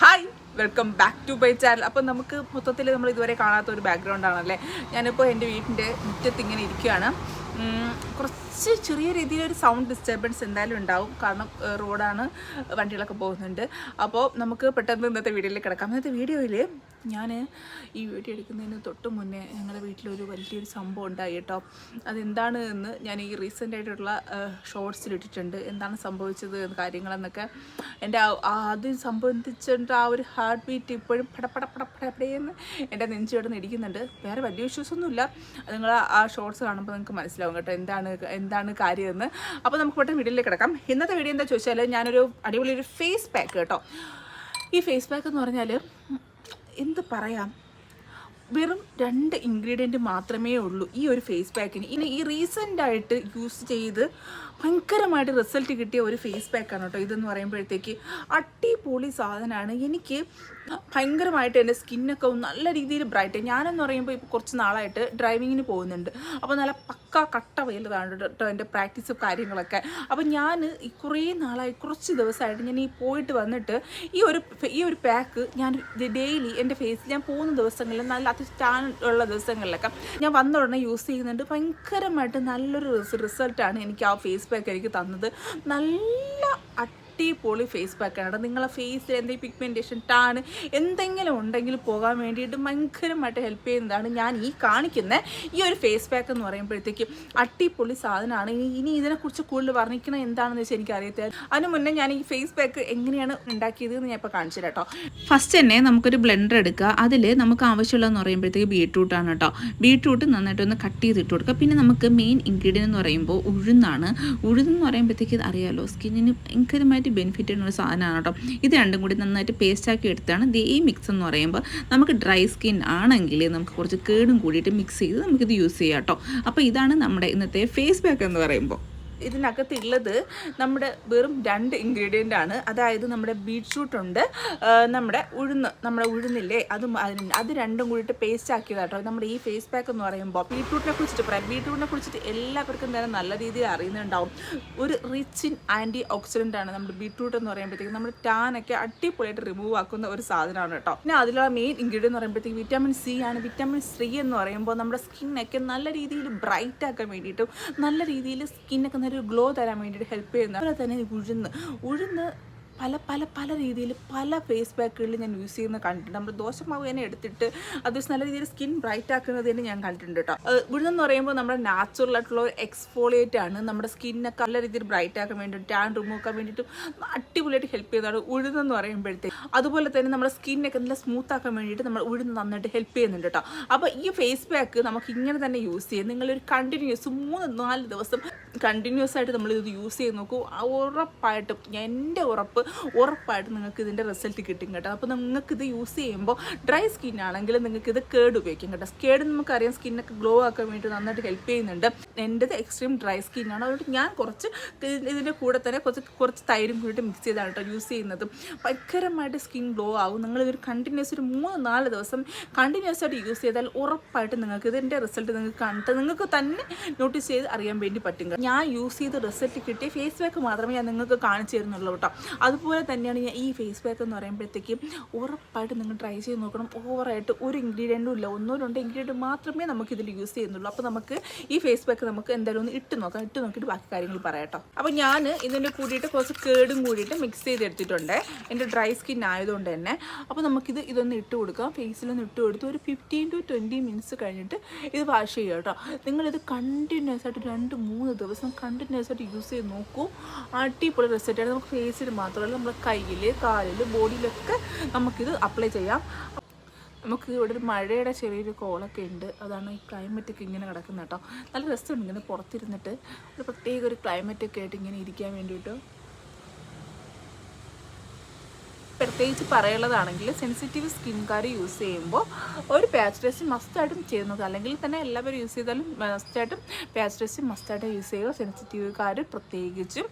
Hi welcome back to my channel അപ്പം നമുക്ക് മൊത്തത്തിൽ നമ്മൾ ഇതുവരെ കാണാത്ത ഒരു ബാക്ക്ഗ്രൗണ്ട് ആണല്ലേ? ഞാനിപ്പോൾ എന്റെ വീട്ടിന്റെ മുറ്റത്ത് ഇങ്ങനെ ഇരിക്കുകയാണ്. കുറച്ച് ചെറിയ രീതിയിലൊരു സൗണ്ട് ഡിസ്റ്റർബൻസ് എന്തായാലും ഉണ്ടാവും. കാരണം റോഡാണ് വണ്ടികളൊക്കെ പോകുന്നുണ്ട്. അപ്പോൾ നമുക്ക് പെട്ടെന്ന് ഇന്നത്തെ വീഡിയോയിൽ കിടക്കാം. ഇന്നത്തെ വീഡിയോയിൽ ഞാൻ ഈ വീഡിയോ എടുക്കുന്നതിന് തൊട്ട് മുന്നേ ഞങ്ങളുടെ വീട്ടിലൊരു വലിയൊരു സംഭവം ഉണ്ടായി കേട്ടോ. അതെന്താണ് എന്ന് ഞാൻ ഈ റീസെന്റ് ആയിട്ടുള്ള ഷോർട്സിൽ ഇട്ടിട്ടുണ്ട്. എന്താണ് സംഭവിച്ചത് കാര്യങ്ങളെന്നൊക്കെ. എന്റെ ആദ്യം സംബന്ധിച്ചിട്ട് ആ ഒരു ഹാർട്ട് ബീറ്റ് ഇപ്പോഴും പടപ്പട പടപടയെന്ന് എന്റെ നെഞ്ചു കിടന്ന് ഇടിക്കുന്നുണ്ട്. വേറെ വലിയ ഇഷ്യൂസൊന്നുമില്ല നിങ്ങൾ ആ ഷോർട്സ് കാണുമ്പോൾ നിങ്ങൾക്ക് മനസ്സിലാവും കേട്ടോ എന്താണ് എന്താണ് കാര്യമെന്ന്. അപ്പോൾ നമുക്ക് പെട്ടെന്ന് വീഡിയോയിലേക്ക് കിടക്കാം. ഇന്നത്തെ വീഡിയോ എന്താ ചോദിച്ചാൽ ഞാനൊരു അടിപൊളി ഒരു ഫേസ് പാക്ക് കേട്ടോ. ഈ ഫേസ് പാക്ക് എന്ന് പറഞ്ഞാൽ എന്ത് പറയാം? വെറും രണ്ട് ഇൻഗ്രീഡിയന്റ് മാത്രമേ ഉള്ളൂ ഈ ഒരു ഫേസ് പാക്കിന് ഇനി ഈ റീസെന്റ് ആയിട്ട് യൂസ് ചെയ്ത് ഭയങ്കരമായിട്ട് റിസൾട്ട് കിട്ടിയ ഒരു ഫേസ് പാക്കാണ് കേട്ടോ ഇതെന്ന് പറയുമ്പോഴത്തേക്ക്. അടിപൊളി സാധനമാണ്. എനിക്ക് ഭയങ്കരമായിട്ട് എന്റെ സ്കിന്നൊക്കെ നല്ല രീതിയിൽ ബ്രൈറ്റ് ഞാനെന്ന് പറയുമ്പോൾ ഇപ്പോൾ കുറച്ച് നാളായിട്ട് ഡ്രൈവിങ്ങിന് പോകുന്നുണ്ട്. അപ്പോൾ നല്ല പക്ക കട്ട വെയിലതാണ് കേട്ടോ എന്റെ പ്രാക്ടീസ് കാര്യങ്ങളൊക്കെ. അപ്പോൾ ഞാൻ ഈ കുറേ നാളായി കുറച്ച് ദിവസമായിട്ട് ഞാൻ ഈ പോയിട്ട് വന്നിട്ട് ഈ ഒരു ഈ ഒരു പാക്ക് ഞാൻ ഡെയിലി എന്റെ ഫേസിൽ ഞാൻ പോകുന്ന ദിവസങ്ങളിൽ നല്ല അത്യാവശ്യം ടാൻ ഉള്ള ദിവസങ്ങളിലൊക്കെ ഞാൻ വന്ന ഉടനെ യൂസ് ചെയ്യുന്നുണ്ട്. ഭയങ്കരമായിട്ട് നല്ലൊരു റിസൾട്ടാണ് എനിക്ക് ആ ഫേസ് പാക്ക് എനിക്ക് തന്നത്. നല്ല അടിപൊളി ഫേസ് പാക്കാണ് കേട്ടോ നിങ്ങളെ ഫേസിൽ എന്തെങ്കിലും പിഗ്മെന്റേഷൻ ടാണ് എന്തെങ്കിലും ഉണ്ടെങ്കിൽ പോകാൻ വേണ്ടിയിട്ട് ഭയങ്കരമായിട്ട് ഹെൽപ്പ് ചെയ്യുന്നതാണ് ഞാൻ ഈ കാണിക്കുന്ന ഈ ഒരു ഫേസ് പാക്ക് എന്ന് പറയുമ്പോഴത്തേക്കും. അടിപൊളി സാധനമാണ്. ഇനി ഇതിനെക്കുറിച്ച് കൂടുതൽ വർണിക്കണം എന്താണെന്ന് വെച്ചാൽ എനിക്ക് അറിയത്തില്ല അതിന് മുന്നേ ഞാൻ ഈ ഫേസ് പാക്ക് എങ്ങനെയാണ് ഉണ്ടാക്കിയത് എന്ന് ഞാൻ ഇപ്പോൾ കാണിച്ചു കേട്ടോ. ഫസ്റ്റ് തന്നെ നമുക്കൊരു ബ്ലെൻഡർ എടുക്കുക. അതിൽ നമുക്ക് ആവശ്യമുള്ളതെന്ന് പറയുമ്പോഴത്തേക്ക് ബീട്രൂട്ടാണ് കേട്ടോ. ബീട്രൂട്ട് നന്നായിട്ട് ഒന്ന് കട്ട് ചെയ്തിട്ട് കൊടുക്കുക. പിന്നെ നമുക്ക് മെയിൻ ഇൻഗ്രീഡിയന്റ് എന്ന് പറയുമ്പോൾ ഉഴുന്നാണ്. ഉഴുന്നെന്ന് പറയുമ്പോഴത്തേക്ക് അറിയാമല്ലോ സ്കിന്നിന് ഭയങ്കരമായിട്ട് ബെനിഫിറ്റ് ചെയ്യുന്ന ഒരു സാധനമാണ് കേട്ടോ. ഇത് രണ്ടും കൂടി നന്നായിട്ട് പേസ്റ്റ് ആക്കി എടുത്താണ്. ഇത് ഈ മിക്സ് എന്ന് പറയുമ്പോൾ നമുക്ക് ഡ്രൈ സ്കിൻ ആണെങ്കിൽ നമുക്ക് കുറച്ച് കേടും കൂടിയിട്ട് മിക്സ് ചെയ്ത് നമുക്കിത് യൂസ് ചെയ്യാം കേട്ടോ. അപ്പോൾ ഇതാണ് നമ്മുടെ ഇന്നത്തെ ഫേസ് പാക്ക് എന്ന് പറയുമ്പോൾ ഇതിനകത്തുള്ളത് നമ്മുടെ വെറും രണ്ട് ഇൻഗ്രീഡിയന്റ് ആണ്. അതായത് നമ്മുടെ ബീട്രൂട്ട് ഉണ്ട് നമ്മുടെ ഉഴുന്ന് നമ്മുടെ ഉഴുന്നില്ലേ അത് അത് രണ്ടും കൂടിയിട്ട് പേസ്റ്റ് ആക്കിയതാട്ടോ നമ്മുടെ ഈ ഫേസ് പാക്ക് എന്ന് പറയുമ്പോൾ ബീട്രൂട്ടിനെ കുറിച്ചിട്ട് പറയാം. ബീട്രൂട്ടിനെ കുറിച്ചിട്ട് എല്ലാവർക്കും തന്നെ നല്ല രീതിയിൽ അറിയുന്നുണ്ടാവും. ഒരു റിച്ച് ഇൻ ആന്റി ഓക്സിഡന്റ് ആണ് നമ്മുടെ ബീട്രൂട്ട് എന്ന് പറയുമ്പോഴത്തേക്കും നമ്മുടെ ടാനൊക്കെ അടിപൊളിയായിട്ട് റിമൂവ് ആക്കുന്ന ഒരു സാധനമാണ് കേട്ടോ. പിന്നെ അതിലുള്ള മെയിൻ ഇൻഗ്രീഡിയൻ എന്ന് പറയുമ്പോഴത്തേക്ക് വിറ്റാമിൻ സി ആണ്. വിറ്റാമിൻ സി എന്ന് പറയുമ്പോൾ നമ്മുടെ സ്കിന്നൊക്കെ നല്ല രീതിയിൽ ബ്രൈറ്റ് ആക്കാൻ വേണ്ടിയിട്ടും നല്ല രീതിയിൽ സ്കിന്നൊക്കെ നല്ലൊരു ഗ്ലോ തരാൻ വേണ്ടിയിട്ട് ഹെൽപ്പ് ചെയ്യുന്ന അതുപോലെ തന്നെ ഉഴുന്ന്. ഉഴുന്ന് പല പല പല രീതിയിൽ പല ഫേസ് പാക്കുകളിൽ ഞാൻ യൂസ് ചെയ്യുന്ന കണ്ടിട്ടുണ്ട് നമ്മൾ ദോശമാവ് തന്നെ എടുത്തിട്ട് അത് നല്ല രീതിയിൽ സ്കിൻ ബ്രൈറ്റ് ആക്കുന്നത് തന്നെ ഞാൻ കണ്ടിട്ടുണ്ട് കേട്ടോ ഇവിടുന്ന് ഉഴുന്നെന്ന് പറയുമ്പോൾ നമ്മുടെ നാച്ചുറൽ ആയിട്ടുള്ള ഒരു എക്സ്ഫോളിയേറ്റ് ആണ്. നമ്മുടെ സ്കിന്നൊക്കെ നല്ല രീതിയിൽ ബ്രൈറ്റ് ആക്കാൻ വേണ്ടിയിട്ട് ടാൻ റിമൂവ് ആക്കാൻ വേണ്ടിയിട്ടും അടിപൊളിയായിട്ട് ഹെൽപ്പ് ചെയ്യുന്നതാണ് ഉഴുന്നെന്ന് പറയുമ്പോഴത്തേക്ക് അതുപോലെ തന്നെ നമ്മുടെ സ്കിന്നൊക്കെ നല്ല സ്മൂത്ത് ആക്കാൻ വേണ്ടിയിട്ട് നമ്മൾ ഉഴുന്ന് നന്നായിട്ട് ഹെൽപ്പ് ചെയ്യുന്നുണ്ട് കേട്ടോ അപ്പോൾ ഈ ഫേസ് പാക്ക് നമുക്ക് ഇങ്ങനെ തന്നെ യൂസ് ചെയ്യാം. നിങ്ങളൊരു കണ്ടിന്യൂസ് മൂന്ന് നാല് ദിവസം കണ്ടിന്യൂസ് ആയിട്ട് നമ്മൾ ഇത് യൂസ് ചെയ്ത് നോക്കൂ. ഉറപ്പായിട്ടും എന്റെ ഉറപ്പ് ഉറപ്പായിട്ടും നിങ്ങൾക്ക് ഇതിന്റെ റിസൾട്ട് കിട്ടും കേട്ടോ. അപ്പോൾ നിങ്ങൾക്ക് ഇത് യൂസ് ചെയ്യുമ്പോൾ ഡ്രൈ സ്കിൻ ആണെങ്കിൽ നിങ്ങൾക്ക് ഇത് കേട് ഉപയോഗിക്കും കേട്ടോ. കേട് നമുക്കറിയാം സ്കിന്നൊക്കെ ഗ്ലോ ആക്കാൻ വേണ്ടി നന്നായിട്ട് ഹെൽപ്പ് ചെയ്യുന്നുണ്ട്. എന്റെത് എക്സ്ട്രീം ഡ്രൈ സ്കിൻ ആണ്. അതുകൊണ്ട് ഞാൻ കുറച്ച് ഇതിന്റെ കൂടെ തന്നെ കുറച്ച് കുറച്ച് തൈരും കൂടിയിട്ട് മിക്സ് ചെയ്താണ് കേട്ടോ യൂസ് ചെയ്യുന്നത്. ഭയങ്കരമായിട്ട് സ്കിൻ ഗ്ലോ ആവും. നിങ്ങൾ കണ്ടിന്യൂസ് ഒരു മൂന്ന് നാല് ദിവസം കണ്ടിന്യൂസ് ആയിട്ട് യൂസ് ചെയ്താൽ ഉറപ്പായിട്ട് നിങ്ങൾക്ക് ഇതിന്റെ റിസൾട്ട് നിങ്ങൾക്ക് കണ്ടിട്ട് നിങ്ങൾക്ക് തന്നെ നോട്ടീസ് ചെയ്ത് അറിയാൻ വേണ്ടി പറ്റും ഞാൻ യൂസ് ചെയ്ത് റിസൾട്ട് കിട്ടിയ ഫേസ് പാക്ക് മാത്രമേ ഞാൻ നിങ്ങൾക്ക് കാണിച്ചു തരുന്നുള്ളൂ കേട്ടോ. അതുപോലെ തന്നെയാണ് ഞാൻ ഈ ഫേസ് പാക്ക് എന്ന് പറയുമ്പോഴത്തേക്കും ഉറപ്പായിട്ട് നിങ്ങൾ ട്രൈ ചെയ്ത് നോക്കണം. ഓവറായിട്ട് ഒരു ഇൻഗ്രീഡിയന്റും ഇല്ല. ഒന്നോ രണ്ടോ ഇൻഗ്രീഡിയന്റ് മാത്രമേ നമുക്ക് ഇതിൽ യൂസ് ചെയ്യുന്നുള്ളൂ. അപ്പോൾ നമുക്ക് ഈ ഫേസ് പാക്ക് നമുക്ക് എന്തായാലും ഒന്ന് ഇട്ട് നോക്കാം. ഇട്ട് നോക്കിയിട്ട് ബാക്കി കാര്യങ്ങൾ പറയാട്ടോ. അപ്പോൾ ഞാൻ ഇതിന്റെ കൂടിയിട്ട് കുറച്ച് കേടും കൂടിയിട്ട് മിക്സ് ചെയ്തെടുത്തിട്ടുണ്ട്. എന്റെ ഡ്രൈ സ്കിൻ ആയതുകൊണ്ട് തന്നെ. അപ്പോൾ നമുക്കിത് ഇതൊന്ന് ഇട്ട് കൊടുക്കാം. ഫേസിലൊന്ന് ഇട്ട് കൊടുത്ത് ഒരു ഫിഫ്റ്റീൻ ടു ട്വന്റി മിനിറ്റ്സ് കഴിഞ്ഞിട്ട് ഇത് വാഷ് ചെയ്യുക കേട്ടോ നിങ്ങളിത് കണ്ടിന്യൂസ് ആയിട്ട് രണ്ട് മൂന്ന് ദിവസം കണ്ടിന്യൂസ് ആയിട്ട് യൂസ് ചെയ്ത് നോക്കൂ. അടിപൊളി റിസൾട്ടായിട്ട് നമുക്ക് ഫേസിൽ മാത്രമല്ല നമ്മൾ കയ്യിൽ കാലിൽ ബോഡിയിലൊക്കെ നമുക്കിത് അപ്ലൈ ചെയ്യാം. നമുക്ക് ഇവിടെ ഒരു മഴയുടെ ചെറിയൊരു കോളൊക്കെ ഉണ്ട്. അതാണ് ഈ ക്ലൈമറ്റൊക്കെ ഇങ്ങനെ കിടക്കുന്നത് കേട്ടോ. നല്ല രസമുണ്ട് ഇങ്ങനെ പുറത്തിരുന്നിട്ട്. ഒരു പ്രത്യേക ഒരു ക്ലൈമറ്റൊക്കെ ആയിട്ട് ഇങ്ങനെ ഇരിക്കാൻ വേണ്ടിയിട്ട്. പ്രത്യേകിച്ച് പറയുള്ളതാണെങ്കിൽ സെൻസിറ്റീവ് സ്കിൻ സ്കിൻകാർ യൂസ് ചെയ്യുമ്പോൾ ഒരു പാച്ച് ടെസ്റ്റ് മസ്റ്റായിട്ടും ചെയ്യുന്നത് അല്ലെങ്കിൽ തന്നെ എല്ലാവരും യൂസ് ചെയ്താലും മസ്റ്റായിട്ടും പാച്ച് ടെസ്റ്റ് മസ്റ്റായിട്ട് യൂസ് ചെയ്യുക. സെൻസിറ്റീവുകാർ പ്രത്യേകിച്ചും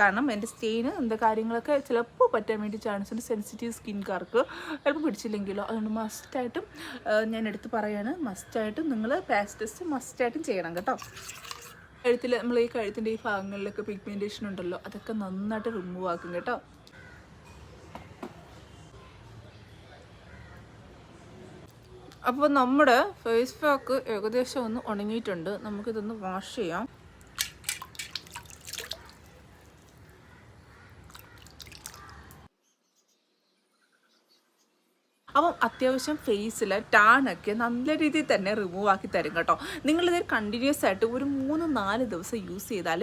കാരണം എന്റെ സ്റ്റെയിന് എന്താ കാര്യങ്ങളൊക്കെ ചിലപ്പോൾ പറ്റാൻ വേണ്ടി ചാൻസ് ഉണ്ട്. സെൻസിറ്റീവ് സ്കിൻ സ്കിൻകാർക്ക് ചിലപ്പോൾ പിടിച്ചില്ലെങ്കിലോ. അതുകൊണ്ട് മസ്റ്റായിട്ടും ഞാൻ എടുത്ത് പറയാണ്. മസ്റ്റായിട്ടും നിങ്ങൾ പാച്ച് ടെസ്റ്റ് മസ്റ്റായിട്ടും ചെയ്യണം കേട്ടോ. കഴുത്തിൽ നമ്മൾ ഈ കഴുത്തിന്റെ ഈ ഭാഗങ്ങളിലൊക്കെ പിഗ്മെന്റേഷൻ ഉണ്ടല്ലോ. അതൊക്കെ നന്നായിട്ട് റിമൂവ് ആക്കും കേട്ടോ. അപ്പോൾ നമ്മുടെ ഫേസ് പാക്ക് ഏകദേശം ഒന്ന് ഉണങ്ങിയിട്ടുണ്ട്. നമുക്കിതൊന്ന് വാഷ് ചെയ്യാം. അപ്പം അത്യാവശ്യം ഫേസിൽ ടാണൊക്കെ നല്ല രീതിയിൽ തന്നെ റിമൂവ് ആക്കി തരും കേട്ടോ. നിങ്ങളിത് കണ്ടിന്യൂസ് ആയിട്ട് ഒരു മൂന്ന് നാല് ദിവസം യൂസ് ചെയ്താൽ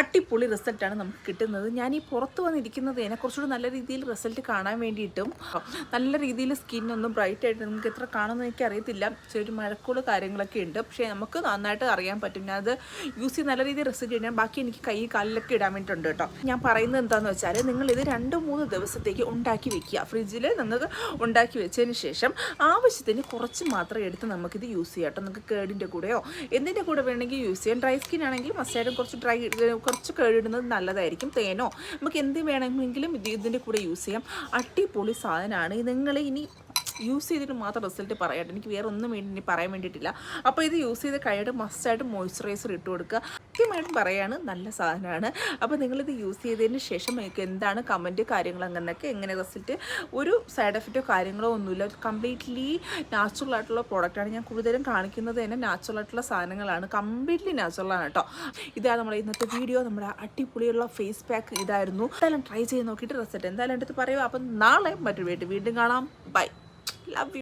അട്ടിപ്പൊളി റിസൾട്ടാണ് നമുക്ക് കിട്ടുന്നത്. ഞാൻ ഈ പുറത്ത് വന്നിരിക്കുന്നത് ഇതിനെ കുറച്ചുകൂടി നല്ല രീതിയിൽ റിസൾട്ട് കാണാൻ വേണ്ടിയിട്ടും നല്ല രീതിയിൽ സ്കിന്നൊന്നും ബ്രൈറ്റ് ആയിട്ട് നമുക്ക് എത്ര കാണുമെന്ന് എനിക്ക് അറിയത്തില്ല ചെറിയൊരു മഴക്കൂട് കാര്യങ്ങളൊക്കെ ഉണ്ട്. പക്ഷേ നമുക്ക് നന്നായിട്ട് അറിയാൻ പറ്റും. ഞാൻ അത് യൂസ് ചെയ്ത് നല്ല രീതിയിൽ റിസൾട്ട് ചെയ്യാൻ ബാക്കി എനിക്ക് കൈ കാലിലൊക്കെ ഇടാൻ വേണ്ടിയിട്ടുണ്ട് കേട്ടോ. ഞാൻ പറയുന്നത് എന്താണെന്ന് വെച്ചാൽ നിങ്ങൾ ഇത് രണ്ട് മൂന്ന് ദിവസത്തേക്ക് ഉണ്ടാക്കി വെക്കുക. ഫ്രിഡ്ജിൽ നിങ്ങൾക്ക് ഉണ്ടാക്കി വെച്ചതിന് ശേഷം ആവശ്യത്തിന് കുറച്ച് മാത്രം എടുത്ത് നമുക്കിത് യൂസ് ചെയ്യാം കേട്ടോ. നിങ്ങൾക്ക് കേടിന്റെ കൂടെയോ എന്തിന്റെ കൂടെ വേണമെങ്കിൽ യൂസ് ചെയ്യാം. ഡ്രൈ സ്കിൻ ആണെങ്കിൽ മസ്റ്റായിട്ടും കുറച്ച് ഡ്രൈ കുറച്ച് കേടിടുന്നത് നല്ലതായിരിക്കും. തേനോ? നമുക്ക് എന്ത് വേണമെങ്കിലും ഇത് ഇതിന്റെ കൂടെ യൂസ് ചെയ്യാം. അടിപൊളി സാധനമാണ്. നിങ്ങൾ ഇനി യൂസ് ചെയ്തിട്ട് മാത്രം റിസൾട്ട് പറയട്ടെ. എനിക്ക് വേറെ ഒന്നും വേണ്ടി പറയാൻ വേണ്ടിയിട്ടില്ല. അപ്പോൾ ഇത് യൂസ് ചെയ്ത് കഴിഞ്ഞിട്ട് മസ്റ്റായിട്ട് മോയ്സ്ചറൈസർ ഇട്ട് കൊടുക്കുക. കൃത്യമായിട്ടും പറയാണ് നല്ല സാധനമാണ്. അപ്പോൾ നിങ്ങളിത് യൂസ് ചെയ്തതിന് ശേഷം നിങ്ങൾക്ക് എന്താണ് കമന്റ് കാര്യങ്ങൾ അങ്ങനെയൊക്കെ എങ്ങനെ റിസൾട്ട് ഒരു സൈഡ് എഫക്റ്റോ കാര്യങ്ങളോ ഒന്നുമില്ല. കംപ്ലീറ്റ്ലി നാച്ചുറൽ ആയിട്ടുള്ള പ്രോഡക്റ്റാണ് ഞാൻ കൂടുതലും കാണിക്കുന്നത് തന്നെ നാച്ചുറൽ ആയിട്ടുള്ള സാധനങ്ങളാണ്. കംപ്ലീറ്റ്ലി നാച്ചുറൽ ആണ് കേട്ടോ ഇതാണ് നമ്മുടെ ഇന്നത്തെ വീഡിയോ നമ്മുടെ അടിപൊളിയുള്ള ഫേസ് പാക്ക് ഇതായിരുന്നു. എന്തായാലും ട്രൈ ചെയ്ത് നോക്കിയിട്ട് റിസൾട്ട് എന്തായാലും എടുത്ത് പറയുക. അപ്പം നാളെ മറ്റൊരു വീട്ടിൽ വീണ്ടും കാണാം. By love you